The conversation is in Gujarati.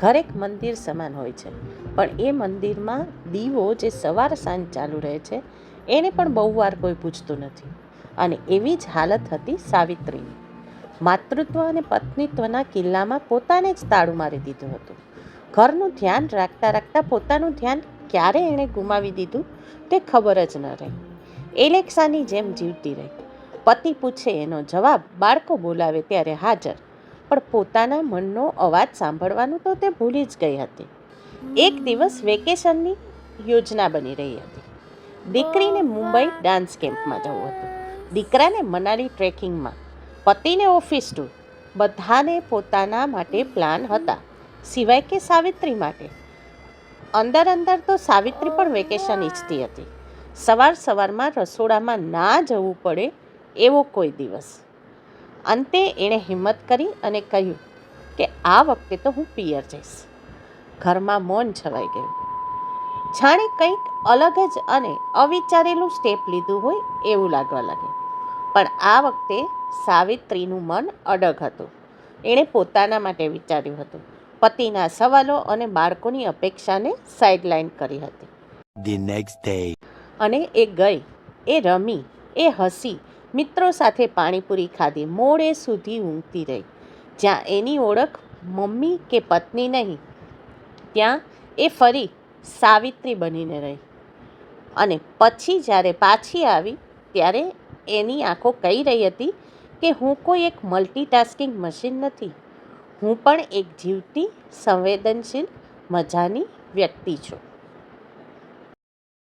ઘર એક મંદિર સમાન હોય છે. પણ એ મંદિરમાં દીવો જે સવાર સાંજ ચાલુ રહે છે, એને પણ બહુ વાર કોઈ પૂછતું નથી. અને એવી જ હાલત હતી સાવિત્રીની. માતૃત્વ અને પત્નીત્વના કિલ્લામાં પોતાને જ તાળું મારી દીધું હતું. ઘરનું ધ્યાન રાખતા રાખતા પોતાનું ધ્યાન ક્યારે એણે ગુમાવી દીધું, તે ખબર જ ન રહી. એલેક્સાની જેમ જીવતી રહી. પતિ પૂછે એનો જવાબ, બાળકો બોલાવે ત્યારે હાજર. પણ પોતાના મનનો અવાજ સાંભળવાનું તો તે ભૂલી જ ગઈ હતી. એક દિવસ વેકેશનની યોજના બની રહી હતી. દીકરીને મુંબઈ ડાન્સ કેમ્પમાં જવું હતું. દીકરાને મનાલી ટ્રેકિંગમાં પતિને ઓફિસ ટૂર બધાને પોતાના માટે પ્લાન હતા. સિવાય કે સાવિત્રી માટે. અંદર અંદર તો સાવિત્રી પણ વેકેશન ઈચ્છતી હતી. સવાર સવારમાં રસોડામાં ના જવું પડે એવો કોઈ દિવસ. અંતે એણે હિંમત કરી અને કહ્યું કે આ વખતે તો હું પિયર જઈશ. ઘરમાં મૌન છવાઈ ગયું. જાણે કંઈક અલગ જ અને અવિચારેલું સ્ટેપ લીધું હોય એવું લાગવા લાગ્યું. પણ આ વખતે સાવિત્રીનું મન અડગ હતું. એણે પોતાના માટે વિચાર્યું હતું. પતિના સવાલો અને બાળકોની અપેક્ષાને સાઇડલાઇન કરી હતી. The next day. અને એ ગઈ એ રમી એ હસી મિત્રો સાથે પાણીપુરી ખાધી, મોડે સુધી ઊંઘતી રહી. જ્યાં એની ઓળખ મમ્મી કે પત્ની નહીં, ત્યાં એ ફરી સાવિત્રી બનીને રહી. અને પછી જ્યારે પાછી આવી, ત્યારે એની આંખો કહી રહી હતી કે હું કોઈ એક મલ્ટીટાસ્કિંગ મશીન નથી. હું પણ એક જીવતી, સંવેદનશીલ, મજાની વ્યક્તિ છું.